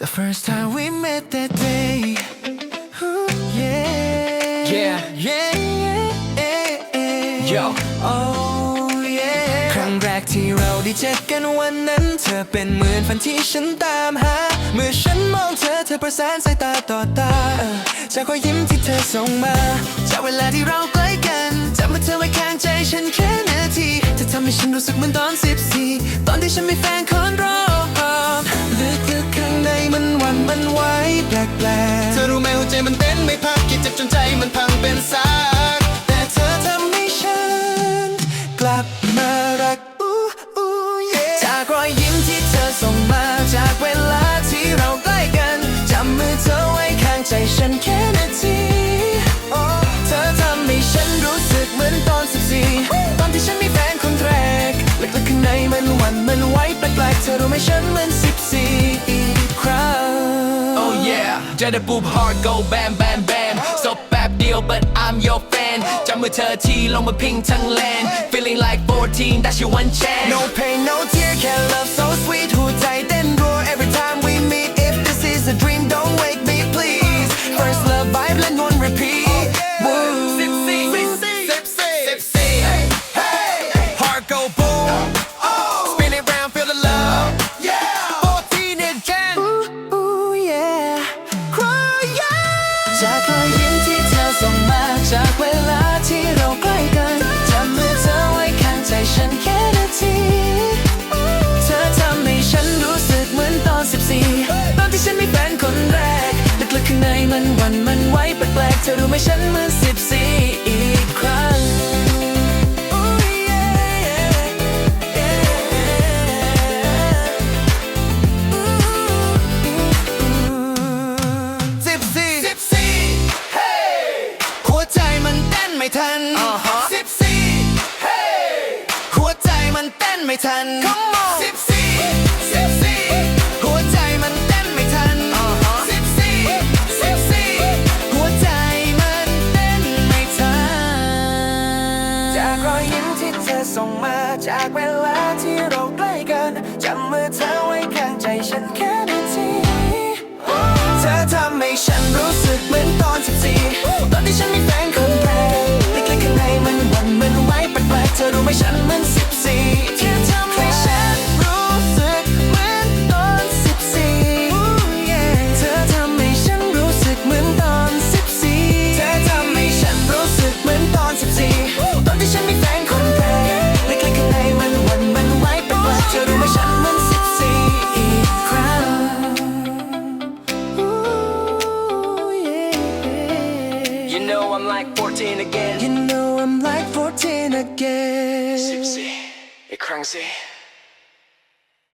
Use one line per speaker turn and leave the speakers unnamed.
The first time we met that day Ooh, yeah
Yeah.
yeah yeah
Yo.
Oh yeah ครั้งแรกที่เราได้เจอกันวันนั้น เธอเป็นเหมือนฝันที่ฉันตามหา เมื่อฉันมองเธอเธอประสานสายตาต่อตาเออจากรอยยิ้มที่เธอส่งมาจากเวลาที่เราใกล้กันจำว่าเธอไว้ข้างใจฉันแค่นาทีเธอทำให้ฉันรู้สึกเหมือนตอนสิบสี่ตอนที่ฉันมีแฟนคนรอบลึก ปลกๆ
เธอรู้ไหมหัวใจมันเต้นไม่พักคิดเจ็บจนใจมันพังเป็นซาก
แต่เธอทำให้ฉัน กลับมารักอู้อู้เย่จากรอยยิ้มที่เธอส่งมาจากเวลาที่เราใกล้กันจำมือเธอไว้ข้างใจฉันแค่นาทีเธอทำให้ฉันรู้สึกเหมือนตอนสิบสี่ตอนที่ฉันมีแฟนคนแรกลึกๆข้างในมันวันมันไหวแปลกๆเธอรู้ไหมฉันเหมือนสิบสี่
yeah เจอได้ปุ๊บ heart go bam bam bam สบแป๊บเดียว but I'm your fan จำมือเธอที่ลงมาพิงทั้งแลน feeling like 14 that's your one chance
No pain, no tear, can love so sweet หัวใจเต้นรัว every time we meet If this is a dream, don't wake me please First love vibe, let one repeat ปลกๆเธอรู้ไหมฉันเหมือนสิบสี่อีกครั้งสิบสี่
สิบสี่
หัวใจมันเต้นไม่ทันสิบสี่หัวใจมันเต้นไม่ทัน จากเวลาที่เราใกล้กันจำมือเธอไว้ข้างใจฉันแค่
I'm like 14 again
You know I'm like 14 again
สิบสี่อีกครั้งสิ